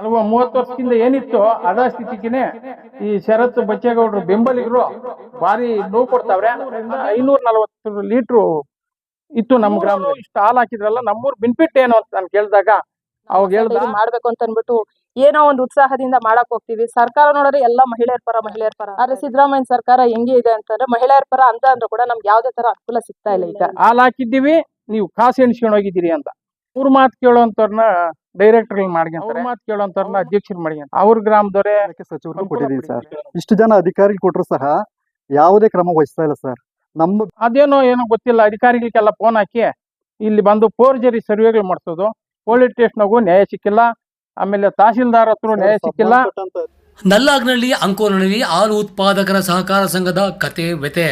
ಅಲ್ವಾ ಮೂವತ್ತು ವರ್ಷದಿಂದ ಏನಿತ್ತು ಅದ ಸ್ಥಿತಿಗೆ ಈ ಶರತ್ ಬಚ್ಚೇಗೌಡರು ಬೆಂಬಲಿಗರು ಭಾರಿ ನೋವು ಕೊಡ್ತಾವ್ರೆ. ಐನೂರ ನಲವತ್ತು ಲೀಟ್ರು ಇತ್ತು ನಮ್ಮ ಗ್ರಾಮ ಇಷ್ಟು ಹಾಲು ಹಾಕಿದ್ರಲ್ಲ ನಮ್ಮೂರ್ ಬೆನಿಫಿಟ್ ಏನು ಅಂತ ನಾನು ಕೇಳಿದಾಗ ಅವಾಗ ಹೇಳ್ದ ಮಾಡ್ಬೇಕು ಅಂತ ಅನ್ಬಿಟ್ಟು ಏನೋ ಒಂದು ಉತ್ಸಾಹದಿಂದ ಮಾಡಕ್ ಹೋಗ್ತೀವಿ. ಸರ್ಕಾರ ನೋಡಿದ್ರೆ ಎಲ್ಲ ಮಹಿಳೆಯರ ಪರ ಮಹಿಳೆಯರ ಪರ. ಆದ್ರೆ ಸಿದ್ದರಾಮಯ್ಯ ಸರ್ಕಾರ ಹೆಂಗೆ ಇದೆ ಅಂತಂದ್ರೆ ಮಹಿಳೆಯರ ಪರ ಅಂತ ಅಂದ್ರೂ ಕೂಡ ನಮ್ಗೆ ಯಾವ್ದೇ ತರ ಅನುಕೂಲ ಸಿಗ್ತಾ ಇಲ್ಲ ಈಗ. ಹಾಲ್ ಹಾಕಿದ್ದೀವಿ ನೀವು ಕಾಸು ಎಣಿಸ್ಕೊಂಡು ಹೋಗಿದ್ದೀರಿ ಅಂತ. ಅವ್ರ ಮಾತು ಕೇಳೋಂಥವ್ರನ್ನ ಡೈರೆಕ್ಟರ್ ಮಾಡ್ಕೊಂತಾರೆ. ಅವ್ರ ಮಾತು ಕೇಳೋಂಥವ್ರನ್ನ ಅಧ್ಯಕ್ಷರು ಮಾಡ್ಕೊಂತಾರೆ. ಅವ್ರ ಗ್ರಾಮದವರೇ ಸಚಿವರು ಕೊಟ್ಟಿದ್ದೀವಿ ಸರ್. ಇಷ್ಟು ಜನ ಅಧಿಕಾರಿ ಕೊಟ್ಟರು ಸಹ ಯಾವುದೇ ಕ್ರಮ ವಹಿಸ್ತಾ ಇಲ್ಲ ಸರ್. ನಮ್ಮ ಅದೇನೋ ಏನೋ ಗೊತ್ತಿಲ್ಲ ಅಧಿಕಾರಿಗಳಿಗೆಲ್ಲ ಫೋನ್ ಹಾಕಿ ಇಲ್ಲಿ ಬಂದು ಪೋರ್ಜರಿ ಸರ್ವೆಗಳು ಮಾಡಿಸೋದು ಪೊಲೀಸ್ ಸ್ಟೇಷನ್ಗೂ ನ್ಯಾಯ ಸಿಕ್ಕಿಲ್ಲ ಆಮೇಲೆ ತಹಸೀಲ್ದಾರ್ ಹತ್ರ ನ್ಯಾಯ ಸಿಕ್ಕಿಲ್ಲ. ನಲ್ಲಾಗ್ನಳ್ಳಿ ಅಂಕೋನಹಳ್ಳಿ ಹಾಲು ಉತ್ಪಾದಕರ ಸಹಕಾರ ಸಂಘದ ಕತೆ ವ್ಯತೆ.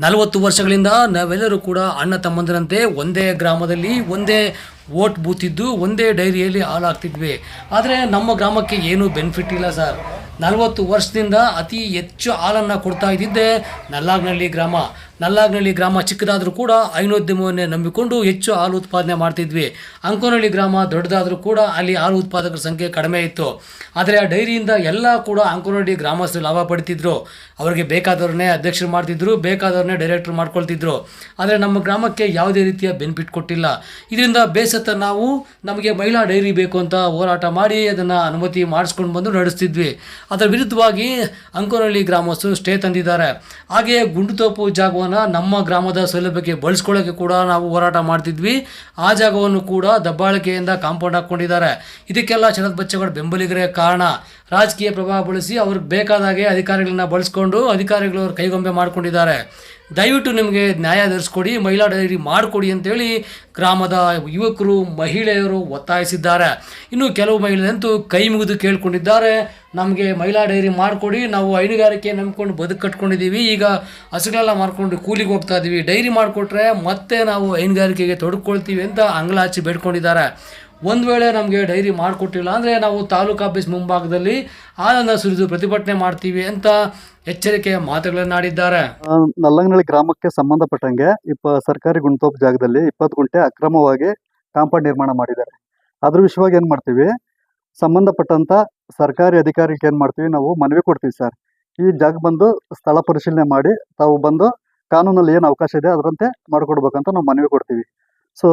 ನಲವತ್ತು ವರ್ಷಗಳಿಂದ ನಾವೆಲ್ಲರೂ ಕೂಡ ಅಣ್ಣ ತಮ್ಮಂದಿರಂತೆ ಒಂದೇ ಗ್ರಾಮದಲ್ಲಿ ಒಂದೇ ಓಟ್ ಬೂತಿದ್ದು ಒಂದೇ ಡೈರಿಯಲ್ಲಿ ಹಾಲು ಹಾಕ್ತಿದ್ವಿ ಆದರೆ ನಮ್ಮ ಗ್ರಾಮಕ್ಕೆ ಏನೂ ಬೆನಿಫಿಟ್ ಇಲ್ಲ ಸರ್. ನಲವತ್ತು ವರ್ಷದಿಂದ ಅತಿ ಹೆಚ್ಚು ಹಾಲನ್ನು ಕೊಡ್ತಾ ಇದ್ದಿದ್ದೆ ನಲ್ಲಾಗ್ನಳ್ಳಿ ಗ್ರಾಮ. ನಲ್ಲಾಗ್ನಳ್ಳಿ ಗ್ರಾಮ ಚಿಕ್ಕದಾದರೂ ಕೂಡ ಹೈನೋದ್ಯಮವನ್ನೇ ನಂಬಿಕೊಂಡು ಹೆಚ್ಚು ಹಾಲು ಉತ್ಪಾದನೆ ಮಾಡ್ತಿದ್ವಿ. ಅಂಕೋನಹಳ್ಳಿ ಗ್ರಾಮ ದೊಡ್ಡದಾದರೂ ಕೂಡ ಅಲ್ಲಿ ಹಾಲು ಉತ್ಪಾದಕರ ಸಂಖ್ಯೆ ಕಡಿಮೆ ಇತ್ತು. ಆದರೆ ಆ ಡೈರಿಯಿಂದ ಎಲ್ಲ ಕೂಡ ಅಂಕೋನಹಳ್ಳಿ ಗ್ರಾಮಸ್ಥರು ಲಾಭ ಪಡಿತಿದ್ರು. ಅವರಿಗೆ ಬೇಕಾದವ್ರನ್ನೇ ಅಧ್ಯಕ್ಷರು ಮಾಡ್ತಿದ್ರು, ಬೇಕಾದವ್ರನ್ನೇ ಡೈರೆಕ್ಟರ್ ಮಾಡ್ಕೊಳ್ತಿದ್ರು. ಆದರೆ ನಮ್ಮ ಗ್ರಾಮಕ್ಕೆ ಯಾವುದೇ ರೀತಿಯ ಬೆನಿಫಿಟ್ ಕೊಟ್ಟಿಲ್ಲ. ಇದರಿಂದ ಬೇಸತ್ತ ನಾವು ನಮಗೆ ಮಹಿಳಾ ಡೈರಿ ಬೇಕು ಅಂತ ಹೋರಾಟ ಮಾಡಿ ಅದನ್ನು ಅನುಮತಿ ಮಾಡಿಸ್ಕೊಂಡು ಬಂದು ನಡೆಸ್ತಿದ್ವಿ. ಅದರ ವಿರುದ್ಧವಾಗಿ ಅಂಕೋನಹಳ್ಳಿ ಗ್ರಾಮಸ್ಥರು ಸ್ಟೇ ತಂದಿದ್ದಾರೆ. ಹಾಗೆಯೇ ಗುಂಡುತೋಪು ಜಾಗವನ್ನು ನಮ್ಮ ಗ್ರಾಮದ ಸೌಲಭ್ಯಕ್ಕೆ ಬಳಸ್ಕೊಳ್ಳೋಕ್ಕೆ ಕೂಡ ನಾವು ಹೋರಾಟ ಮಾಡ್ತಿದ್ವಿ. ಆ ಜಾಗವನ್ನು ಕೂಡ ದಬ್ಬಾಳಿಕೆಯಿಂದ ಕಾಂಪೌಂಡ್ ಹಾಕ್ಕೊಂಡಿದ್ದಾರೆ. ಇದಕ್ಕೆಲ್ಲ ಶರತ್ ಬಚ್ಚೇಗೌಡ ಬೆಂಬಲಿಗರೇ ಕಾರಣ. ರಾಜಕೀಯ ಪ್ರಭಾವ ಬಳಸಿ ಅವ್ರಿಗೆ ಬೇಕಾದಾಗೆ ಅಧಿಕಾರಿಗಳನ್ನ ಬಳಸ್ಕೊಂಡು ಅಧಿಕಾರಿಗಳು ಅವ್ರ ಕೈಗೊಂಬೆ ಮಾಡ್ಕೊಂಡಿದ್ದಾರೆ. ದಯವಿಟ್ಟು ನಿಮಗೆ ನ್ಯಾಯ ಧರಿಸ್ಕೊಡಿ, ಮಹಿಳಾ ಡೈರಿ ಮಾಡಿಕೊಡಿ ಅಂತೇಳಿ ಗ್ರಾಮದ ಯುವಕರು, ಮಹಿಳೆಯರು ಒತ್ತಾಯಿಸಿದ್ದಾರೆ. ಇನ್ನು ಕೆಲವು ಮಹಿಳೆಯರಂತೂ ಕೈ ಮುಗಿದು ಕೇಳ್ಕೊಂಡಿದ್ದಾರೆ. ನಮಗೆ ಮಹಿಳಾ ಡೈರಿ ಮಾಡಿಕೊಡಿ, ನಾವು ಹೈನುಗಾರಿಕೆ ನಂಬ್ಕೊಂಡು ಬದುಕು ಕಟ್ಕೊಂಡಿದ್ದೀವಿ. ಈಗ ಹಸುಗಳೆಲ್ಲ ಮಾರ್ಕೊಂಡು ಕೂಲಿಗೆ ಹೋಗ್ತಾ ಇದ್ದೀವಿ. ಡೈರಿ ಮಾಡಿಕೊಟ್ರೆ ಮತ್ತೆ ನಾವು ಹೈನುಗಾರಿಕೆಗೆ ತೊಡ್ಕೊಳ್ತೀವಿ ಅಂತ ಅಂಗಲಾಚಿ ಬೇಡ್ಕೊಂಡಿದ್ದಾರೆ. ಒಂದು ವೇಳೆ ನಮಗೆ ಡೈರಿ ಮಾಡಿಕೊಟ್ಟಿಲ್ಲ ಅಂದರೆ ನಾವು ತಾಲೂಕು ಆಫೀಸ್ ಮುಂಭಾಗದಲ್ಲಿ ಆನಂದ ಸುರಿದು ಪ್ರತಿಭಟನೆ ಮಾಡ್ತೀವಿ ಅಂತ ಎಚ್ಚರಿಕೆಯ ಮಾತುಗಳನ್ನಾಡಿದ್ದಾರೆ. ನಲ್ಲಂಗನಳ್ಳಿ ಗ್ರಾಮಕ್ಕೆ ಸಂಬಂಧಪಟ್ಟಂಗೆ ಇಪ್ಪ ಸರ್ಕಾರಿ ಗುಂಟೋಪ್ ಜಾಗದಲ್ಲಿ ಇಪ್ಪತ್ತು ಗುಂಟೆ ಅಕ್ರಮವಾಗಿ ಕಾಂಪೌಂಡ್ ನಿರ್ಮಾಣ ಮಾಡಿದ್ದಾರೆ. ಅದ್ರ ವಿಷಯವಾಗಿ ಏನು ಮಾಡ್ತೀವಿ? ಸಂಬಂಧಪಟ್ಟಂತ ಸರ್ಕಾರಿ ಅಧಿಕಾರಿಗೆ ಏನು ಮಾಡ್ತೀವಿ? ನಾವು ಮನವಿ ಕೊಡ್ತೀವಿ ಸರ್. ಈ ಜಾಗ ಬಂದು ಸ್ಥಳ ಪರಿಶೀಲನೆ ಮಾಡಿ ತಾವು ಬಂದು ಕಾನೂನಲ್ಲಿ ಏನು ಅವಕಾಶ ಇದೆ ಅದರಂತೆ ಮಾಡಿಕೊಡ್ಬೇಕಂತ ನಾವು ಮನವಿ ಕೊಡ್ತೀವಿ. ಸೊ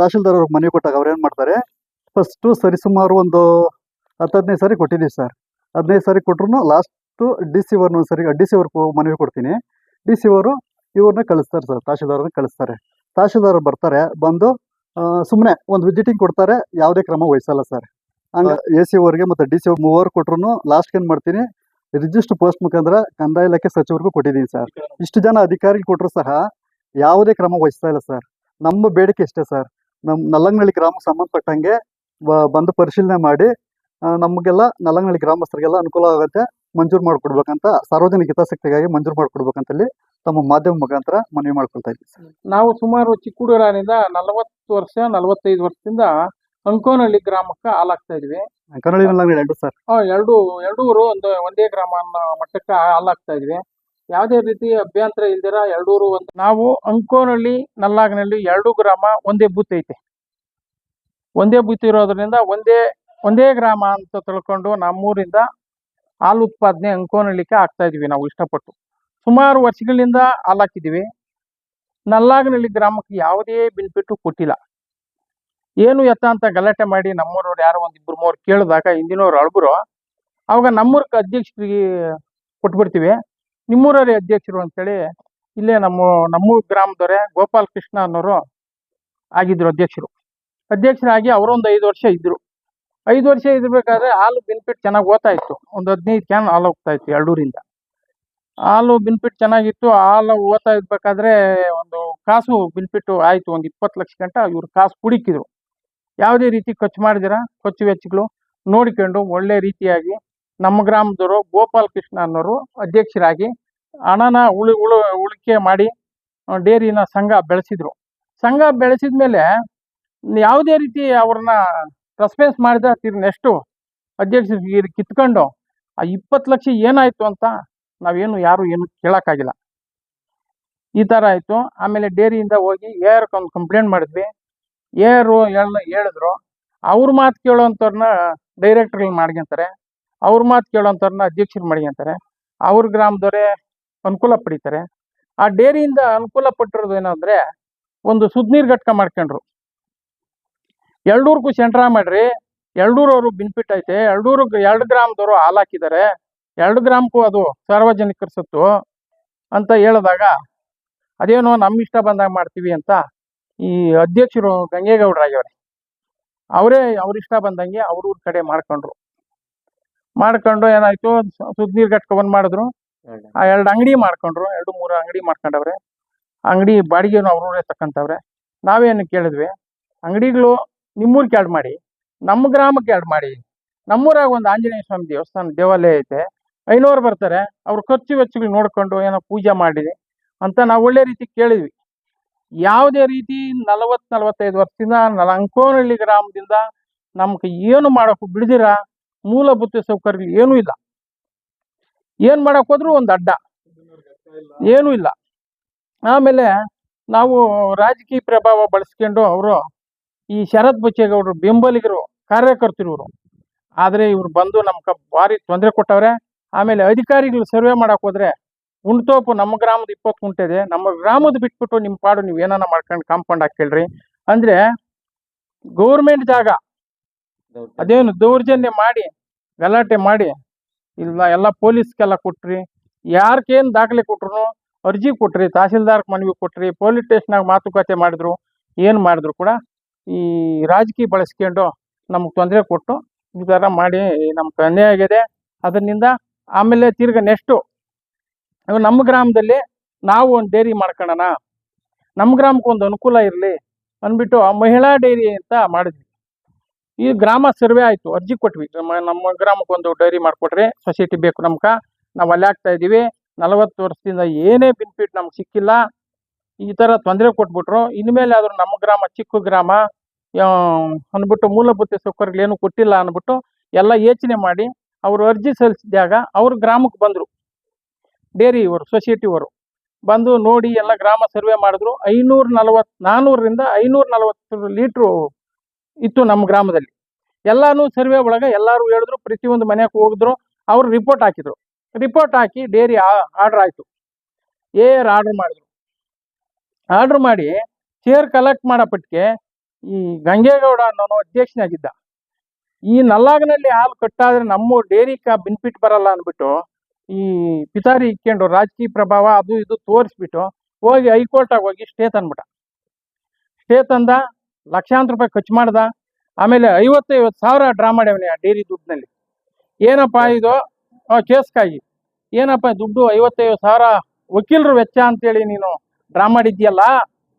ತಹಶೀಲ್ದಾರ್ ಅವ್ರಿಗೆ ಮನವಿ ಕೊಟ್ಟಾಗ ಅವ್ರು ಏನು ಮಾಡ್ತಾರೆ? ಫಸ್ಟು ಸರಿಸುಮಾರು ಒಂದು ಹತ್ತು ಹದಿನೈದು ಸಾರಿ ಕೊಟ್ಟಿದ್ದೀವಿ ಸರ್. ಹದಿನೈದು ಸಾರಿ ಕೊಟ್ರು ಲಾಸ್ಟು ಡಿ ಸಿ ಅವ್ರನ್ನ ಒಂದ್ಸರಿ ಡಿ ಸಿ ಅವ್ರಿಗೆ ಮನವಿ ಕೊಡ್ತೀನಿ. ಡಿ ಸಿ ಅವರು ಇವ್ರನ್ನ ಕಳಿಸ್ತಾರೆ ಸರ್ ತಹಶೀಲ್ದಾರನ್ನ ಕಳಿಸ್ತಾರೆ. ತಹಶೀಲ್ದಾರ್ ಬರ್ತಾರೆ ಬಂದು ಸುಮ್ಮನೆ ಒಂದು ವಿಸಿಟಿಂಗ್ ಕೊಡ್ತಾರೆ ಯಾವುದೇ ಕ್ರಮ ವಹಿಸಲ್ಲ ಸರ್. ಹಂಗ ಎ ಸಿ ಅವ್ರಿಗೆ ಮತ್ತು ಡಿ ಸಿ ಅವ್ರು ಮೂವರು ಕೊಟ್ರು ಲಾಸ್ಟ್ಗೆ ಏನು ಮಾಡ್ತೀನಿ ರಿಜಿಸ್ಟರ್ ಪೋಸ್ಟ್ ಮುಖಾಂತರ ಕಂದಾಯ ಇಲಾಖೆ ಸಚಿವರಿಗೂ ಕೊಟ್ಟಿದ್ದೀನಿ ಸರ್. ಇಷ್ಟು ಜನ ಅಧಿಕಾರಿ ಕೊಟ್ಟರು ಸಹ ಯಾವುದೇ ಕ್ರಮ ವಹಿಸ್ತಾ ಇಲ್ಲ ಸರ್. ನಮ್ಮ ಬೇಡಿಕೆ ಇಷ್ಟೇ ಸರ್. ನಮ್ಮ ನಲ್ಲಂಗನಹಳ್ಳಿ ಗ್ರಾಮಕ್ಕೆ ಸಂಬಂಧಪಟ್ಟಂಗೆ ಬಂದು ಪರಿಶೀಲನೆ ಮಾಡಿ ನಮಗೆಲ್ಲ ನಲ್ಲಂಗನಹಳ್ಳಿ ಗ್ರಾಮಸ್ಥರಿಗೆಲ್ಲ ಅನುಕೂಲ ಆಗುತ್ತೆ. ಮಂಜೂರು ಮಾಡಿಕೊಡ್ಬೇಕಂತ ಸಾರ್ವಜನಿಕ ಹಿತಾಸಕ್ತಿಗಾಗಿ ಮಂಜೂರು ಮಾಡಿಕೊಡ್ಬೇಕಂತಲ್ಲಿ ತಮ್ಮ ಮಾಧ್ಯಮ ಮುಖಾಂತರ ಮನವಿ ಮಾಡ್ಕೊಳ್ತಾ ಇದ್ದೀವಿ ನಾವು ಸುಮಾರು ಚಿಕ್ಕ ಹುಡುಗರಾನಿಂದ ನಲವತ್ತು ವರ್ಷ ನಲವತ್ತೈದು ವರ್ಷದಿಂದ ಅಂಕೋನಹಳ್ಳಿ ಗ್ರಾಮಕ್ಕೆ ಹಾಲಾಗ್ತಾ ಇದ್ವಿ. ಎರಡು ಸರ್. ಎರಡು ಎರಡು ಊರು ಒಂದು ಒಂದೇ ಗ್ರಾಮ ಅನ್ನೋ ಮಟ್ಟಕ್ಕೆ ಹಾಲಾಗ್ತಾ ಇದ್ವಿ. ಯಾವುದೇ ರೀತಿ ಅಭ್ಯಂತರ ಇಲ್ದಿರ ಎರಡೂರು ಒಂದು. ನಾವು ಅಂಕೋನಹಳ್ಳಿ ನಲ್ಲಾಗನಹಳ್ಳಿ ಎರಡು ಗ್ರಾಮ ಒಂದೇ ಬೂತ್ ಐತೆ. ಒಂದೇ ಬೂತ್ ಇರೋದ್ರಿಂದ ಒಂದೇ ಒಂದೇ ಗ್ರಾಮ ಅಂತ ತಿಳ್ಕೊಂಡು ನಮ್ಮೂರಿಂದ ಹಾಲು ಉತ್ಪಾದನೆ ಅಂಕೋನಳ್ಳಿಕೆ ಆಗ್ತಾ ಇದೀವಿ ನಾವು ಇಷ್ಟಪಟ್ಟು. ಸುಮಾರು ವರ್ಷಗಳಿಂದ ಹಾಲು ನಲ್ಲಾಗನಹಳ್ಳಿ ಗ್ರಾಮಕ್ಕೆ ಯಾವುದೇ ಬೆನಿಫಿಟ್ ಕೊಟ್ಟಿಲ್ಲ. ಏನು ಎತ್ತ ಅಂತ ಗಲಾಟೆ ಮಾಡಿ ನಮ್ಮೂರವ್ರು ಯಾರೋ ಒಂದು ಮೂರು ಕೇಳಿದಾಗ ಹಿಂದಿನವ್ರು ಅಳ್ಬರು, ಅವಾಗ ನಮ್ಮೂರ್ ಅಧ್ಯಕ್ಷರಿಗೆ ಕೊಟ್ಬಿಡ್ತೀವಿ. ನಿಮ್ಮೂರವ್ರೆ ಅಧ್ಯಕ್ಷರು ಅಂತೇಳಿ ಇಲ್ಲೇ ನಮ್ಮ ನಮ್ಮೂರ್ ಗ್ರಾಮದವರೇ ಗೋಪಾಲ್ ಕೃಷ್ಣ ಅನ್ನೋರು ಆಗಿದ್ರು ಅಧ್ಯಕ್ಷರು. ಅಧ್ಯಕ್ಷರಾಗಿ ಅವರೊಂದು ಐದು ವರ್ಷ ಇದ್ರು. ಐದು ವರ್ಷ ಇರ್ಬೇಕಾದ್ರೆ ಹಾಲು ಬೆನಿಫಿಟ್ ಚೆನ್ನಾಗಿ ಓದ್ತಾ ಇತ್ತು ಒಂದು ಹದಿನೈದು ಕ್ಯಾನ್ ಹಾಲು ಹೋಗ್ತಾ ಇತ್ತು ಎರಡೂರಿಂದ. ಹಾಲು ಬೆನಿಫಿಟ್ ಚೆನ್ನಾಗಿತ್ತು. ಹಾಲು ಓದ್ತಾ ಇರ್ಬೇಕಾದ್ರೆ ಒಂದು ಕಾಸು ಬೆನಿಫಿಟ್ ಆಯಿತು. ಒಂದು ಇಪ್ಪತ್ತು ಲಕ್ಷ ಗಂಟ ಇವ್ರು ಕಾಸು ಕುಡಿಕಿದ್ರು ಯಾವುದೇ ರೀತಿ ಖರ್ಚು ಮಾಡಿದಿರ? ಖರ್ಚು ವೆಚ್ಚಗಳು ನೋಡಿಕೊಂಡು ಒಳ್ಳೆ ರೀತಿಯಾಗಿ ನಮ್ಮ ಗ್ರಾಮದವರು ಗೋಪಾಲ್ ಕೃಷ್ಣ ಅನ್ನೋರು ಅಧ್ಯಕ್ಷರಾಗಿ ಹಣನ ಉಳು ಉಳು ಉಳಿಕೆ ಮಾಡಿ ಡೇರಿನ ಸಂಘ ಬೆಳೆಸಿದ್ರು. ಸಂಘ ಬೆಳೆಸಿದ ಮೇಲೆ ಯಾವುದೇ ರೀತಿ ಅವ್ರನ್ನ ರೆಸ್ಪಾನ್ಸ್ ಮಾಡಿದ ತಿರ್ಗಿ ನೆಕ್ಸ್ಟು ಅಧ್ಯಕ್ಷರು ಕಿತ್ಕೊಂಡು, ಆ ಇಪ್ಪತ್ತು ಲಕ್ಷ ಏನಾಯ್ತು ಅಂತ ನಾವೇನು ಯಾರು ಏನು ಕೇಳೋಕ್ಕಾಗಿಲ್ಲ. ಈ ಥರ ಆಯಿತು. ಆಮೇಲೆ ಡೇರಿಯಿಂದ ಹೋಗಿ ಏರ್ ಒಂದು ಕಂಪ್ಲೇಂಟ್ ಮಾಡಿದ್ವಿ. ಏರು ಎಲ್ಲ ಹೇಳಿದ್ರು. ಅವ್ರ ಮಾತು ಕೇಳೋಂಥವ್ರನ್ನ ಡೈರೆಕ್ಟರ್ಗಳು ಮಾಡ್ಕೊಂತಾರೆ. ಅವ್ರ ಮಾತು ಕೇಳೋಂಥವ್ರನ್ನ ಅಧ್ಯಕ್ಷರು ಮಾಡ್ಕೊಂತಾರೆ. ಅವ್ರ ಗ್ರಾಮದವರೇ ಅನುಕೂಲ ಪಡಿತಾರೆ. ಆ ಡೇರಿಯಿಂದ ಅನುಕೂಲ ಪಟ್ಟಿರೋದು ಏನಂದ್ರೆ, ಒಂದು ಸುದ್ನೀರು ಘಟಕ ಮಾಡ್ಕೊಂಡ್ರು. ಎಲ್ಡೂರ್ಗೂ ಸೆಂಟ್ರ ಮಾಡ್ರಿ. ಎಲ್ಡೂರವರು ಬೆನಿಫಿಟ್ ಐತೆ. ಎಲ್ಡೂರು ಎರಡು ಗ್ರಾಮದವರು ಹಾಲು ಹಾಕಿದ್ದಾರೆ ಎರಡು ಗ್ರಾಮಕ್ಕೂ ಅದು ಸಾರ್ವಜನಿಕರ ಸತ್ತು ಅಂತ ಹೇಳಿದಾಗ ಅದೇನೋ ನಮ್ಮ ಇಷ್ಟ ಬಂದಾಗ ಮಾಡ್ತೀವಿ ಅಂತ ಈ ಅಧ್ಯಕ್ಷರು ಗಂಗೇಗೌಡರಾಗ್ಯವ್ರೆ ಅವರೇ ಅವ್ರ ಇಷ್ಟ ಬಂದಂಗೆ ಅವ್ರ ಊರ್ ಕಡೆ ಮಾಡ್ಕೊಂಡ್ರು. ಮಾಡ್ಕೊಂಡು ಏನಾಯ್ತು ಸುದ್ನೀರ್ ಕಟ್ಕೊ ಬಂದ್ ಮಾಡಿದ್ರು. ಆ ಎರಡು ಅಂಗಡಿ ಮಾಡ್ಕೊಂಡ್ರು. ಎರಡು ಮೂರು ಅಂಗಡಿ ಮಾಡ್ಕೊಂಡವ್ರೆ. ಅಂಗಡಿ ಬಾಡಿಗೆನು ಅವ್ರೂರೇ ತಕ್ಕಂತವ್ರೆ. ನಾವೇನು ಕೇಳಿದ್ವಿ, ಅಂಗಡಿಗಳು ನಿಮ್ಮೂರ್ಗೆ ಎರಡು ಮಾಡಿ, ನಮ್ಮ ಗ್ರಾಮಕ್ಕೆ ಎರಡು ಮಾಡಿ. ನಮ್ಮೂರಾಗ ಒಂದು ಆಂಜನೇಯ ಸ್ವಾಮಿ ದೇವಸ್ಥಾನ ದೇವಾಲಯ ಐತೆ. ಐನೂರು ಬರ್ತಾರೆ. ಅವ್ರ ಖರ್ಚು ವೆಚ್ಚಗಳು ನೋಡ್ಕೊಂಡು ಏನೋ ಪೂಜೆ ಮಾಡಿ ಅಂತ ನಾವು ಒಳ್ಳೆ ರೀತಿ ಕೇಳಿದ್ವಿ. ಯಾವುದೇ ರೀತಿ ನಲವತ್ ನಲವತ್ತೈದು ವರ್ಷದಿಂದ ನಲ ಅಂಕೋನಹಳ್ಳಿ ಗ್ರಾಮದಿಂದ ನಮ್ಗೆ ಏನು ಮಾಡೋಕ್ಕೂ ಬಿಡದಿರ? ಮೂಲಭೂತ ಸೌಕರ್ಯಗಳು ಏನೂ ಇಲ್ಲ. ಏನ್ ಮಾಡಕ್ ಹೋದ್ರು ಒಂದು ಅಡ್ಡ. ಏನೂ ಇಲ್ಲ. ಆಮೇಲೆ ನಾವು ರಾಜಕೀಯ ಪ್ರಭಾವ ಬಳಸ್ಕೊಂಡು ಅವರು ಈ ಶರತ್ ಬಚ್ಚೇಗೌಡರು ಬೆಂಬಲಿಗರು ಕಾರ್ಯಕರ್ತರು ಇವರು. ಆದ್ರೆ ಇವ್ರು ಬಂದು ನಮ್ಗೆ ಭಾರಿ ತೊಂದರೆ ಕೊಟ್ಟವ್ರೆ. ಆಮೇಲೆ ಅಧಿಕಾರಿಗಳು ಸರ್ವೆ ಮಾಡಕ್ ಹೋದ್ರೆ ಉಂಟೋಪು ನಮ್ಮ ಗ್ರಾಮದ ಇಪ್ಪತ್ತು ಕುಂಟೆ ಇದೆ ನಮ್ಮ ಗ್ರಾಮದ ಬಿಟ್ಬಿಟ್ಟು ನಿಮ್ಮ ಪಾಡು ನೀವು ಏನಾನ ಮಾಡ್ಕೊಂಡು ಕಾಂಪೌಂಡ್ ಹಾಕೇಳ್ರಿ ಅಂದ್ರೆ ಗೌರ್ಮೆಂಟ್ ಜಾಗ, ಅದೇನು ದೌರ್ಜನ್ಯ ಮಾಡಿ, ಗಲಾಟೆ ಮಾಡಿ, ಇಲ್ಲ ಎಲ್ಲ ಪೊಲೀಸ್ಗೆಲ್ಲ ಕೊಟ್ರಿ. ಯಾರ್ಕೇನು ದಾಖಲೆ ಕೊಟ್ರು ಅರ್ಜಿ ಕೊಟ್ರಿ ತಹಸೀಲ್ದಾರ್ ಮನವಿ ಕೊಟ್ರಿ, ಪೊಲೀಸ್ ಸ್ಟೇಷನ್ನಾಗ ಮಾತುಕತೆ ಮಾಡಿದ್ರು, ಏನು ಮಾಡಿದ್ರು ಕೂಡ ಈ ರಾಜಕೀಯ ಬಳಸ್ಕೊಂಡು ನಮ್ಗೆ ತೊಂದರೆ ಕೊಟ್ಟು ಈ ಥರ ಮಾಡಿ ನಮ್ಮ ಅನ್ಯಾಯ ಆಗಿದೆ. ಅದರಿಂದ ಆಮೇಲೆ ತಿರ್ಗ ನೆಕ್ಸ್ಟು ನಮ್ಮ ಗ್ರಾಮದಲ್ಲಿ ನಾವು ಒಂದು ಡೈರಿ ಮಾಡ್ಕೊಳ್ಳೋಣ ನಮ್ಮ ಗ್ರಾಮಕ್ಕೆ ಒಂದು ಅನುಕೂಲ ಇರಲಿ ಅಂದ್ಬಿಟ್ಟು ಆ ಮಹಿಳಾ ಡೈರಿ ಅಂತ ಮಾಡಿದ್ವಿ. ಈ ಗ್ರಾಮ ಸರ್ವೆ ಆಯಿತು. ಅರ್ಜಿ ಕೊಟ್ವಿ. ನಮ್ಮ ನಮ್ಮ ಗ್ರಾಮಕ್ಕೆ ಒಂದು ಡೈರಿ ಮಾಡಿಕೊಟ್ರಿ ಸೊಸೈಟಿ ಬೇಕು ನಮ್ಗೆ. ನಾವು ಅಲ್ಲಿ ಆಗ್ತಾ ಇದ್ದೀವಿ ನಲವತ್ತು ವರ್ಷದಿಂದ ಏನೇ ಬೆನಿಫಿಟ್ ನಮ್ಗೆ ಸಿಕ್ಕಿಲ್ಲ. ಈ ತರ ತೊಂದರೆ ಕೊಟ್ಬಿಟ್ರು. ಇನ್ಮೇಲೆ ಆದ್ರೂ ನಮ್ಮ ಗ್ರಾಮ ಚಿಕ್ಕ ಗ್ರಾಮ ಅಂದ್ಬಿಟ್ಟು ಮೂಲಭೂತ ಸೌಕರ್ಯಗಳು ಏನು ಕೊಟ್ಟಿಲ್ಲ ಅಂದ್ಬಿಟ್ಟು ಎಲ್ಲ ಯೋಚನೆ ಮಾಡಿ ಅವರು ಅರ್ಜಿ ಸಲ್ಲಿಸಿದಾಗ ಅವ್ರ ಗ್ರಾಮಕ್ಕೆ ಬಂದರು. ಡೇರಿ ಇವರು, ಸೊಸೈಟಿ ಅವರು ಬಂದು ನೋಡಿ ಎಲ್ಲ ಗ್ರಾಮ ಸರ್ವೆ ಮಾಡಿದ್ರು. ಐನೂರ ನಲವತ್ತು ನಾನ್ನೂರರಿಂದ ಐನೂರ ನಲವತ್ತು ಲೀಟ್ರು ಇತ್ತು ನಮ್ಮ ಗ್ರಾಮದಲ್ಲಿ. ಎಲ್ಲಾನು ಸರ್ವೆ ಒಳಗೆ ಎಲ್ಲರೂ ಹೇಳಿದ್ರು, ಪ್ರತಿಯೊಂದು ಮನೆಗೆ ಹೋಗಿದ್ರು. ಅವ್ರು ರಿಪೋರ್ಟ್ ಹಾಕಿದ್ರು. ರಿಪೋರ್ಟ್ ಹಾಕಿ ಡೇರಿ ಆರ್ಡರ್ ಆಯಿತು. ಏರ್ ಆರ್ಡರ್ ಮಾಡಿದ್ರು. ಆರ್ಡರ್ ಮಾಡಿ ಚೇರ್ ಕಲೆಕ್ಟ್ ಮಾಡಪಟ್ಟಿಗೆ ಈ ಗಂಗೇಗೌಡ ಅನ್ನೋನು ಅಧ್ಯಕ್ಷನಾಗಿದ್ದ ಈ ನಲ್ಲಾಗನಲ್ಲಿ ಹಾಲು ಕಟ್ಟಾದ್ರೆ ನಮ್ಮ ಡೇರಿಕ ಬೆನಿಫಿಟ್ ಬರಲ್ಲ ಅಂದ್ಬಿಟ್ಟು ಈ ಪಿತಾರಿ ಇಕ್ಕೊಂಡು ರಾಜಕೀಯ ಪ್ರಭಾವ ಅದು ಇದು ತೋರಿಸ್ಬಿಟ್ಟು ಹೋಗಿ ಹೈಕೋರ್ಟಾಗ ಹೋಗಿ ಸ್ಟೇ ತಂದ್ಬಿಟ್ಟ. ಸ್ಟೇ ತಂದ, ಲಕ್ಷಾಂತರ ರೂಪಾಯಿ ಖರ್ಚು ಮಾಡ್ದ, ಆಮೇಲೆ ಐವತ್ತೈವತ್ತು ಸಾವಿರ ಡ್ರಾ ಮಾಡ್ಯವನಿ ಆ ಡೇರಿ ದುಡ್ಡಿನಲ್ಲಿ. ಏನಪ್ಪ ಇದು? ಕೇಸ್ಗಾಗಿ. ಏನಪ್ಪ ದುಡ್ಡು ಐವತ್ತೈವತ್ತು ಸಾವಿರ ವಕೀಲರು ವೆಚ್ಚ ಅಂತೇಳಿ ನೀನು ಡ್ರಾ ಮಾಡಿದ್ಯಲ್ಲ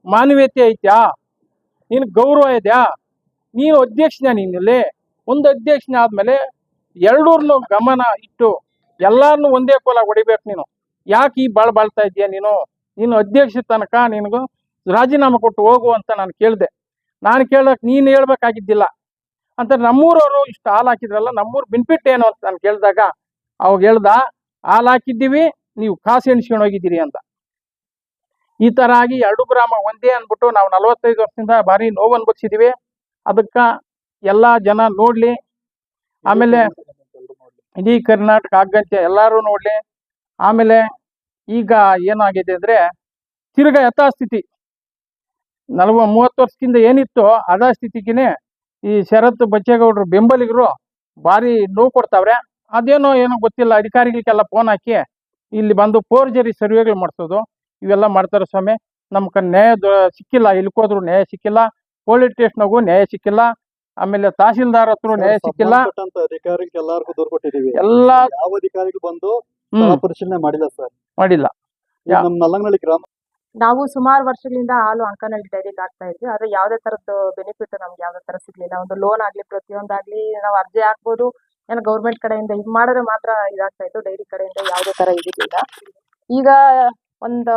ಮಾನವೀಯತೆ ಐತ್ಯಾ? ನೀನು ಗೌರವ ಇದೆಯಾ? ನೀನು ಅಧ್ಯಕ್ಷನ ನೀನಲ್ಲಿ ಒಂದು ಅಧ್ಯಕ್ಷನ ಆದಮೇಲೆ ಎರಡೂರ್ನು ಗಮನ ಇಟ್ಟು ಎಲ್ಲಾರನ್ನು ಒಂದೇ ಕೋಲ ಹೊಡಿಬೇಕು ನೀನು. ಯಾಕೆ ಈ ಬಾಳ್ ಬಾಳ್ತಾ ಇದೀಯ ನೀನು? ನೀನು ಅಧ್ಯಕ್ಷ ತನಕ ನಿನಗೂ ರಾಜೀನಾಮೆ ಕೊಟ್ಟು ಹೋಗು ಅಂತ ನಾನು ಕೇಳಿದೆ. ನಾನು ಕೇಳಕ್ ನೀನು ಹೇಳ್ಬೇಕಾಗಿದ್ದಿಲ್ಲ. ಅಂತ ನಮ್ಮೂರವರು ಇಷ್ಟು ಹಾಲು ಹಾಕಿದ್ರಲ್ಲ, ನಮ್ಮೂರ್ ಬೆನಿಫಿಟ್ ಏನು ಅಂತ ನಾನು ಕೇಳಿದಾಗ, ಅವಾಗ ಹೇಳ್ದ, ಹಾಲು ಹಾಕಿದ್ದೀವಿ, ನೀವು ಕಾಸು ಎಣಿಸ್ಕೊಂಡು ಹೋಗಿದ್ದೀರಿ ಅಂತ. ಈ ತರ ಆಗಿ ಎರಡು ಗ್ರಾಮ ಒಂದೇ ಅಂದ್ಬಿಟ್ಟು ನಾವು ನಲವತ್ತೈದು ವರ್ಷದಿಂದ ಭಾರಿ ನೋವು ಅನ್ಭವಿಸಿದೀವಿ ಅದಕ್ಕ ಎಲ್ಲಾ ಜನ ನೋಡ್ಲಿ. ಆಮೇಲೆ ಇಡೀ ಕರ್ನಾಟಕ ಆಗಂತೆ ಎಲ್ಲಾರು ನೋಡ್ಲಿ. ಆಮೇಲೆ ಈಗ ಏನಾಗಿದೆ ಅಂದ್ರೆ ತಿರ್ಗಾ ಯಥಾಸ್ಥಿತಿ. ನಲ್ವ ಮೂವತ್ತು ವರ್ಷದಿಂದ ಏನಿತ್ತು ಅದ ಸ್ಥಿತಿಗೇನೆ ಈ ಶರತ್ ಬಚ್ಚೇಗೌಡರು ಬೆಂಬಲಿಗರು ಭಾರಿ ನೋವು ಕೊಡ್ತಾವ್ರೆ. ಅದೇನೋ ಏನೋ ಗೊತ್ತಿಲ್ಲ. ಅಧಿಕಾರಿಗಳಿಗೆಲ್ಲ ಫೋನ್ ಹಾಕಿ ಇಲ್ಲಿ ಬಂದು ಫೋರ್ಜರಿ ಸರ್ವೆಗಳು ಮಾಡಿಸೋದು. ಇವೆಲ್ಲ ಮಾಡ್ತಾರೆ ಸ್ವಾಮಿ. ನಮ್ಗೆ ನ್ಯಾಯ ಸಿಕ್ಕಿಲ್ಲ ಇಲ್ಕೋದ್ರು ನ್ಯಾಯ ಸಿಕ್ಕಿಲ್ಲ ಪೊಲೀಸ್ ಸ್ಟೇಷನ್ಗೂ ನ್ಯಾಯ ಸಿಕ್ಕಿಲ್ಲ ಆಮೇಲೆ ತಹಸೀಲ್ದಾರ್ ಹತ್ರ ನ್ಯಾಯ ಸಿಕ್ಕಿಲ್ಲ. ಅಧಿಕಾರಿಗಳಿಗೆ ಎಲ್ಲಾರ್ಗೂ ದೂರ ಕೊಟ್ಟಿದೀವಿ ಎಲ್ಲ ಯಾವ ಅಧಿಕಾರಿಗಳು ಬಂದು ಪರಿಶೀಲನೆ ಮಾಡಿಲ್ಲ ಸರ್? ಮಾಡಿಲ್ಲ. ನಮ್ಮ ನಲ್ಲಂಗನಹಳ್ಳಿ ಗ್ರಾಮ ನಾವು ಸುಮಾರು ವರ್ಷಗಳಿಂದ ಹಾಲು ಅಂಕನಹಳ್ಳಿ ಡೈರಿಗೆ ಹಾಕ್ತಾ ಇದ್ವಿ. ಆದ್ರೆ ಯಾವ್ದೇ ತರದ್ದು ಬೆನಿಫಿಟ್ ನಮ್ಗೆ ಯಾವ್ದೇ ತರ ಸಿಗ್ಲಿಲ್ಲ. ಒಂದು ಲೋನ್ ಆಗ್ಲಿ ಪ್ರತಿಯೊಂದಾಗ್ಲಿ ನಾವು ಅರ್ಜಿ ಹಾಕ್ಬೋದು. ಏನೋ ಗೌರ್ಮೆಂಟ್ ಕಡೆಯಿಂದ ಇದು ಮಾಡಿದ್ರೆ ಮಾತ್ರ ಇದಾಗ್ತಾ ಇತ್ತು. ಡೈರಿ ಕಡೆಯಿಂದ ಯಾವ್ದೇ ತರ ಇದಿಲ್ಲ ಈಗ ಒಂದು,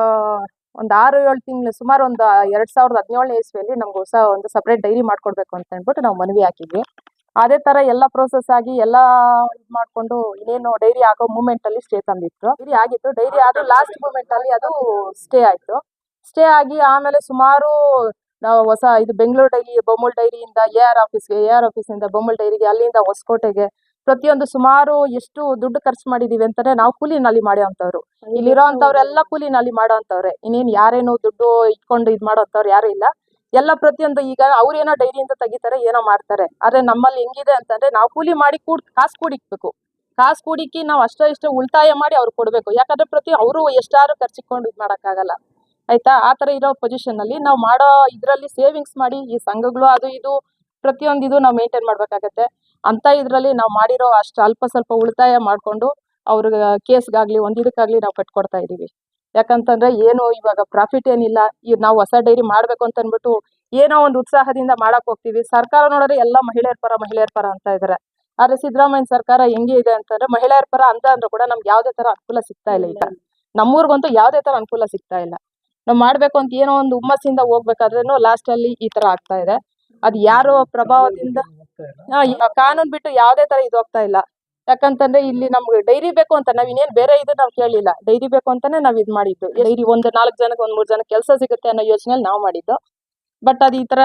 ಒಂದ್ ಆರು, ಏಳು ತಿಂಗಳು, ಸುಮಾರು ಒಂದು, ಎರಡ್ ಸಾವಿರದ ಹದಿನೇಳನೇ ಇಸ್ವಿಯಲ್ಲಿ ನಮ್ಗೆ ಹೊಸ ಒಂದು ಸಪ್ರೇಟ್ ಡೈರಿ ಮಾಡ್ಕೊಡ್ಬೇಕು ಅಂತ ಅಂದ್ಬಿಟ್ಟು ನಾವು ಮನವಿ ಹಾಕಿದ್ವಿ. ಅದೇ ತರ ಎಲ್ಲ ಪ್ರೋಸೆಸ್ ಆಗಿ ಎಲ್ಲ ಇದ್ ಮಾಡ್ಕೊಂಡು ಇನ್ನೇನು ಡೈರಿ ಆಗೋ ಮೂಮೆಂಟ್ ಅಲ್ಲಿ ಸ್ಟೇ ತಂದಿತ್ತು. ಡೈರಿ ಆಗಿತ್ತು. ಡೈರಿ ಆದ್ರೂ ಲಾಸ್ಟ್ ಮೂಮೆಂಟ್ ಅಲ್ಲಿ ಅದು ಸ್ಟೇ ಆಯ್ತು. ಸ್ಟೇ ಆಗಿ ಆಮೇಲೆ ಸುಮಾರು ನಾವು ಹೊಸ ಇದು ಬೆಂಗಳೂರು ಡೈರಿ ಬೊಮ್ಮಲ್ ಡೈರಿಯಿಂದ ಎ ಆರ್ ಆಫೀಸ್ಗೆ ಎ ಆರ್ ಆಫೀಸಿಂದ ಬೊಮ್ಮಲ್ ಡೈರಿಗೆ ಅಲ್ಲಿಂದ ಹೊಸಕೋಟೆಗೆ ಪ್ರತಿಯೊಂದು ಸುಮಾರು ಎಷ್ಟು ದುಡ್ಡು ಖರ್ಚು ಮಾಡಿದೀವಿ ಅಂತಾನೆ ನಾವು ಕೂಲಿ ನಾಲಿ ಮಾಡೋ ಅಂತವ್ರು ಇಲ್ಲಿರೋ ಅಂತವ್ರೆಲ್ಲ ಕೂಲಿ ನಾಲಿ ಮಾಡೋ ಅಂತವ್ರೆ ಇನ್ನೇನ್ ಯಾರೇನು ದುಡ್ಡು ಇಟ್ಕೊಂಡು ಇದ್ ಮಾಡೋ ಅಂತವ್ರು ಯಾರು ಇಲ್ಲ. ಎಲ್ಲ ಪ್ರತಿಯೊಂದು ಈಗ ಅವ್ರೇನೋ ಡೈರಿಯಿಂದ ತೆಗಿತಾರೆ ಏನೋ ಮಾಡ್ತಾರೆ. ಆದ್ರೆ ನಮ್ಮಲ್ಲಿ ಹೆಂಗಿದೆ ಅಂತಂದ್ರೆ ನಾವು ಕೂಲಿ ಮಾಡಿ ಕೂಡ್ ಕಾಸು ಕೂಡಿಕ್ಬೇಕು. ಕಾಸು ಕೂಡಿಕ್ಕಿ ನಾವು ಅಷ್ಟೋ ಇಷ್ಟೋ ಉಳಿತಾಯ ಮಾಡಿ ಅವ್ರು ಕೊಡ್ಬೇಕು. ಯಾಕಂದ್ರೆ ಪ್ರತಿ ಅವರು ಎಷ್ಟಾರು ಖರ್ಚಿಕೊಂಡು ಇದ್ ಮಾಡಕ್ಕಾಗಲ್ಲ. ಆಯ್ತಾ? ಆ ತರ ಇರೋ ಪೊಸಿಷನ್ ಅಲ್ಲಿ ನಾವು ಮಾಡೋ ಇದರಲ್ಲಿ ಸೇವಿಂಗ್ಸ್ ಮಾಡಿ ಈ ಸಂಘಗಳು ಅದು ಇದು ಪ್ರತಿಯೊಂದು ಇದು ನಾವು ಮೇಂಟೈನ್ ಮಾಡ್ಬೇಕಾಗತ್ತೆ. ಅಂತ ಇದರಲ್ಲಿ ನಾವು ಮಾಡಿರೋ ಅಷ್ಟು ಅಲ್ಪ ಸ್ವಲ್ಪ ಉಳಿತಾಯ ಮಾಡ್ಕೊಂಡು ಅವ್ರಿಗೆ ಕೇಸ್ಗಾಗ್ಲಿ ಒಂದಿದಕ್ಕಾಗ್ಲಿ ನಾವು ಕಟ್ಕೊಡ್ತಾ ಇದೀವಿ. ಯಾಕಂತಂದ್ರೆ ಏನು ಇವಾಗ ಪ್ರಾಫಿಟ್ ಏನಿಲ್ಲ, ಈ ನಾವು ಹೊಸ ಡೈರಿ ಮಾಡ್ಬೇಕು ಅಂತ ಅನ್ಬಿಟ್ಟು ಏನೋ ಒಂದು ಉತ್ಸಾಹದಿಂದ ಮಾಡಕ್ ಹೋಗ್ತೀವಿ. ಸರ್ಕಾರ ನೋಡಿದ್ರೆ ಎಲ್ಲ ಮಹಿಳೆಯರ ಪರ ಮಹಿಳೆಯರ ಪರ ಅಂತ ಇದಾರೆ. ಆದ್ರೆ ಸಿದ್ದರಾಮಯ್ಯ ಸರ್ಕಾರ ಹೆಂಗೆ ಇದೆ ಅಂತಂದ್ರೆ ಮಹಿಳೆಯರ ಪರ ಅಂತ ಅಂದ್ರೆ ಕೂಡ ನಮ್ಗೆ ಯಾವುದೇ ತರ ಅನುಕೂಲ ಸಿಗ್ತಾ ಇಲ್ಲ ಈಗ. ನಮ್ಮೂರ್ಗಂತೂ ಯಾವ್ದೇ ತರ ಅನುಕೂಲ ಸಿಗ್ತಾ ಇಲ್ಲ. ನಾವು ಮಾಡ್ಬೇಕು ಅಂತ ಏನೋ ಒಂದು ಹುಮ್ಮಸ್ಸಿಂದ ಲಾಸ್ಟ್ ಅಲ್ಲಿ ಈ ತರ ಆಗ್ತಾ ಇದೆ. ಅದು ಯಾರೋ ಪ್ರಭಾವದಿಂದ ಕಾನೂನ್ ಬಿಟ್ಟು ಯಾವ್ದೇ ತರ ಇದು ಹೋಗ್ತಾ ಇಲ್ಲ. ಯಾಕಂತಂದ್ರೆ ಇಲ್ಲಿ ನಮ್ಗೆ ಡೈರಿ ಬೇಕು ಅಂತ ನಾವ್ ಇನ್ನೇನ್ ಬೇರೆ ಇದು ನಾವ್ ಕೇಳಿಲ್ಲ. ಡೈರಿ ಬೇಕು ಅಂತಾನೆ ನಾವ್ ಇದ್ ಮಾಡಿದ್ದು. ಡೈರಿ ಒಂದ್ ನಾಲ್ಕು ಜನಕ್ಕೆ ಒಂದ್ ಮೂರ್ ಜನ ಕೆಲಸ ಸಿಗುತ್ತೆ ಅನ್ನೋ ಯೋಚನೆಯಲ್ಲಿ ನಾವ್ ಮಾಡಿದ್ದು. ಬಟ್ ಅದ್ ಈ ತರ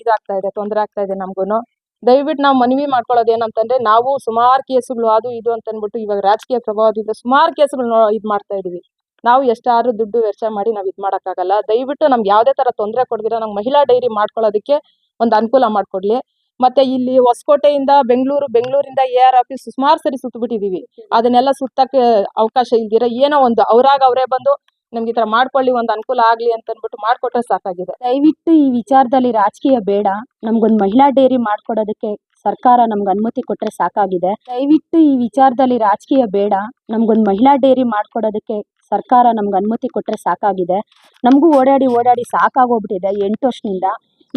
ಇದಾಗ್ತಾ ಇದೆ, ತೊಂದರೆ ಆಗ್ತಾ ಇದೆ ನಮ್ಗೂನು. ದಯವಿಟ್ಟು ನಾವು ಮನವಿ ಮಾಡ್ಕೊಳ್ಳೋದು ಏನಂತಂದ್ರೆ ನಾವು ಸುಮಾರು ಕೇಸುಗಳು ಅದು ಇದು ಅಂತ ಅಂದ್ಬಿಟ್ಟು ಇವಾಗ ರಾಜಕೀಯ ಪ್ರಭಾವದಿಂದ ಸುಮಾರು ಕೇಸುಗಳು ಇದ್ ಮಾಡ್ತಾ ಇದೀವಿ. ನಾವು ಎಷ್ಟಾರು ದುಡ್ಡು ವೆಚ್ಚ ಮಾಡಿ ನಾವು ಇದು ಮಾಡಕ್ಕಾಗಲ್ಲ. ದಯವಿಟ್ಟು ನಮ್ಗೆ ಯಾವುದೇ ತರ ತೊಂದರೆ ಕೊಡ್ದಿರ, ನಮ್ಗೆ ಮಹಿಳಾ ಡೈರಿ ಮಾಡ್ಕೊಳ್ಳೋದಕ್ಕೆ ಒಂದು ಅನುಕೂಲ ಮಾಡ್ಕೊಡ್ಲಿ. ಮತ್ತೆ ಇಲ್ಲಿ ಹೊಸಕೋಟೆಯಿಂದ ಬೆಂಗಳೂರು, ಬೆಂಗಳೂರಿಂದ ಎ ಆರ್ ಆಫೀಸ್ ಸುಮಾರು ಸರಿ ಸುತ್ತಬಿಟ್ಟಿದೀವಿ ಅದನ್ನೆಲ್ಲ ಸುತ್ತಕ್ಕೆ ಅವಕಾಶ ಇಲ್ದಿರ ಏನೋ ಒಂದು ಅವರಾಗ ಅವರೇ ಬಂದು ನಮ್ಗೆ ಈ ತರ ಮಾಡ್ಕೊಳ್ಳಿ, ಒಂದು ಅನುಕೂಲ ಆಗ್ಲಿ ಅಂತ ಅಂದ್ಬಿಟ್ಟು ಮಾಡ್ಕೊಟ್ರೆ ಸಾಕಾಗಿದೆ. ದಯವಿಟ್ಟು ಈ ವಿಚಾರದಲ್ಲಿ ರಾಜಕೀಯ ಬೇಡ. ನಮ್ಗೊಂದು ಮಹಿಳಾ ಡೇರಿ ಮಾಡ್ಕೊಡೋದಕ್ಕೆ ಸರ್ಕಾರ ನಮ್ಗೆ ಅನುಮತಿ ಕೊಟ್ರೆ ಸಾಕಾಗಿದೆ. ದಯವಿಟ್ಟು ಈ ವಿಚಾರದಲ್ಲಿ ರಾಜಕೀಯ ಬೇಡ. ನಮ್ಗೊಂದು ಮಹಿಳಾ ಡೇರಿ ಮಾಡ್ಕೊಡೋದಕ್ಕೆ ಸರ್ಕಾರ ನಮ್ಗೆ ಅನುಮತಿ ಕೊಟ್ರೆ ಸಾಕಾಗಿದೆ. ನಮಗೂ ಓಡಾಡಿ ಓಡಾಡಿ ಸಾಕಾಗೋಗ್ಬಿಟ್ಟಿದೆ ಎಂಟು ವರ್ಷದಿಂದ.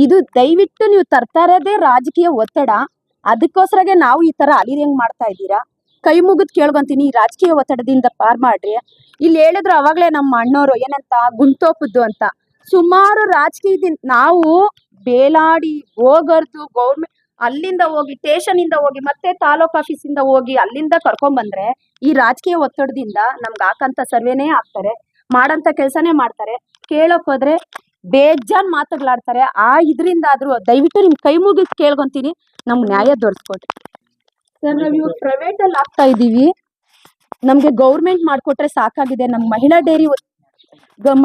ಇದು ದಯವಿಟ್ಟು ನೀವು ತರ್ತಾ ಇರೋದೇ ರಾಜಕೀಯ ಒತ್ತಡ. ಅದಕ್ಕೋಸ್ಕರಗೆ ನಾವು ಈ ತರ ಅಲಿದಂಗ್ ಮಾಡ್ತಾ ಇದ್ದೀರಾ? ಕೈ ಮುಗಿದ್ ಕೇಳ್ಕೊಂತೀನಿ ಈ ರಾಜಕೀಯ ಒತ್ತಡದಿಂದ ಪಾರ್ ಮಾಡ್ರಿ. ಇಲ್ಲಿ ಹೇಳಿದ್ರು ಅವಾಗ್ಲೇ ನಮ್ಮ ಅಣ್ಣೋರು ಏನಂತ, ಗುಂತೋಪದ್ದು ಅಂತ. ಸುಮಾರು ರಾಜಕೀಯದಿಂದ ನಾವು ಬೇಲಾಡಿ ಹೋಗರ್ದು ಗೌರ್ಮೆಂಟ್ ಅಲ್ಲಿಂದ ಹೋಗಿ ಸ್ಟೇಷನ್ ಇಂದ ಹೋಗಿ, ಮತ್ತೆ ತಾಲೂಕ್ ಆಫೀಸಿಂದ ಹೋಗಿ, ಅಲ್ಲಿಂದ ಕರ್ಕೊಂಡ್ ಬಂದ್ರೆ ಈ ರಾಜಕೀಯ ಒತ್ತಡದಿಂದ ನಮ್ಗೆ ಹಾಕಂತ ಸರ್ವೇನೇ ಆಗ್ತಾರೆ. ಮಾಡಂತ ಕೆಲಸನೇ ಮಾಡ್ತಾರೆ. ಕೇಳಕ್ ಹೋದ್ರೆ ಬೇಜಾನ್ ಮಾತುಗಳಾಡ್ತಾರೆ. ಆ ಇದರಿಂದ ಆದ್ರೂ ದಯವಿಟ್ಟು ನಿಮ್ ಕೈ ಮುಗಿದು ಕೇಳ್ಕೊಂತೀನಿ. ನಮ್ಗೆ ನ್ಯಾಯ ದೊರಸ್ಕೊಡ್ರಿ. ಸರ್ ನಾವ್ ಇವಾಗ ಪ್ರೈವೇಟ್ ಅಲ್ಲಿ ಆಗ್ತಾ ಇದೀವಿ ನಮ್ಗೆ ಗೌರ್ಮೆಂಟ್ ಮಾಡ್ಕೊಟ್ರೆ ಸಾಕಾಗಿದೆ. ನಮ್ ಮಹಿಳಾ ಡೈರಿ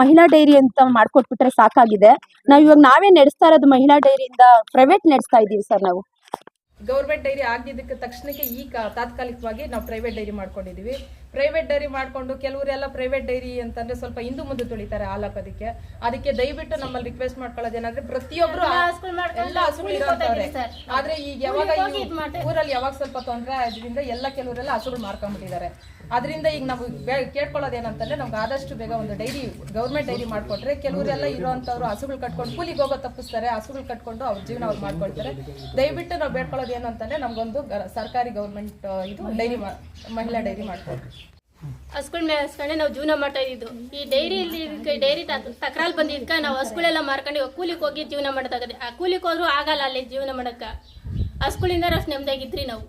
ಮಹಿಳಾ ಡೈರಿ ಅಂತ ಮಾಡ್ಕೊಟ್ಬಿಟ್ರೆ ಸಾಕಾಗಿದೆ. ನಾವ್ ಇವಾಗ ನಾವೇ ನಡೆಸ್ತಾ ಇರೋದು ಮಹಿಳಾ ಡೈರಿಯಿಂದ ಪ್ರೈವೇಟ್ ನಡೆಸ್ತಾ ಇದೀವಿ ಸರ್ ನಾವು. ಗೌರ್ಮೆಂಟ್ ಡೈರಿ ಆಗಿದ್ದಕ್ಕೆ ತಕ್ಷಣಕ್ಕೆ ಈ ತಾತ್ಕಾಲಿಕವಾಗಿ ನಾವು ಪ್ರೈವೇಟ್ ಡೈರಿ ಮಾಡ್ಕೊಂಡಿದೀವಿ ಪ್ರೈವೇಟ್ ಡೈರಿ ಮಾಡ್ಕೊಂಡು ಕೆಲವರೆಲ್ಲ ಪ್ರೈವೇಟ್ ಡೈರಿ ಅಂತಂದ್ರೆ ಸ್ವಲ್ಪ ಹಿಂದು ಮುಂದೆ ತುಳಿತಾರೆ ಆಲಕ ಅದಕ್ಕೆ. ಅದಕ್ಕೆ ದಯವಿಟ್ಟು ನಮ್ಮಲ್ಲಿ ರಿಕ್ವೆಸ್ಟ್ ಮಾಡ್ಕೊಳ್ಳೋದು ಏನಂದ್ರೆ ಪ್ರತಿಯೊಬ್ರು ಎಲ್ಲ ಹಸುಗಳು ಆದ್ರೆ ಈಗ ಯಾವಾಗ ಊರಲ್ಲಿ ಯಾವಾಗ ಸ್ವಲ್ಪ ತೊಂದರೆ ಆದ್ರಿಂದ ಎಲ್ಲ ಕೆಲವರೆಲ್ಲ ಹಸುಗಳು ಮಾರ್ಕೊಂಡ್ಬಿಟ್ಟಿದ್ದಾರೆ. ಅದರಿಂದ ಈಗ ನಾವು ಬೇ- ಕೇಳ್ಕೊಳ್ಳೋದು ಏನಂತಂದ್ರೆ ನಮ್ಗೆ ಆದಷ್ಟು ಬೇಗ ಒಂದು ಡೈರಿ ಗೌರ್ಮೆಂಟ್ ಡೈರಿ ಮಾಡಿಕೊಟ್ರೆ ಕೆಲವರೆಲ್ಲ ಇರೋಂಥವ್ರು ಹಸುಗಳು ಕಟ್ಕೊಂಡು ಕೂಲಿಗೆ ಹೋಗೋ ತಪ್ಪಿಸ್ತಾರೆ. ಹಸುಗಳು ಕಟ್ಕೊಂಡು ಅವ್ರ ಜೀವನ ಅವ್ರು ಮಾಡ್ಕೊಳ್ತಾರೆ. ದಯವಿಟ್ಟು ನಾವು ಬೇಡ್ಕೊಳ್ಳೋದು ಏನಂತಂದ್ರೆ ನಮ್ಗೊಂದು ಸರ್ಕಾರಿ ಗೌರ್ಮೆಂಟ್ ಇದು ಡೈರಿ ಮಹಿಳಾ ಡೈರಿ ಮಾಡ್ಕೊಡ್ರಿ ಹಸ್ಗಳ ಮೇಲೆ ಹಸ್ಕೊಂಡೆ ನಾವು ಜೀವನ ಮಾಡ್ತಾ ಇದ್ದು ಈ ಡೈರಿಯಲ್ಲಿ ಡೈರಿ ತಕರಾಲ್ ಬಂದಿದ್ಕ ನಾವು ಹಸ್ಗಳೆಲ್ಲ ಮಾರ್ಕೊಂಡು ಕೂಲಿಗೆ ಹೋಗಿ ಜೀವನ ಮಾಡೋದಾಗದೆ ಆ ಕೂಲಿಗೆ ಹೋದ್ರು ಆಗಲ್ಲ ಅಲ್ಲಿ ಜೀವನ ಮಾಡಕ್ಕ. ಹಸ್ಗಳಿಂದ ಅಷ್ಟು ನೆಮ್ಮದಿಯಾಗಿದ್ರಿ ನಾವು.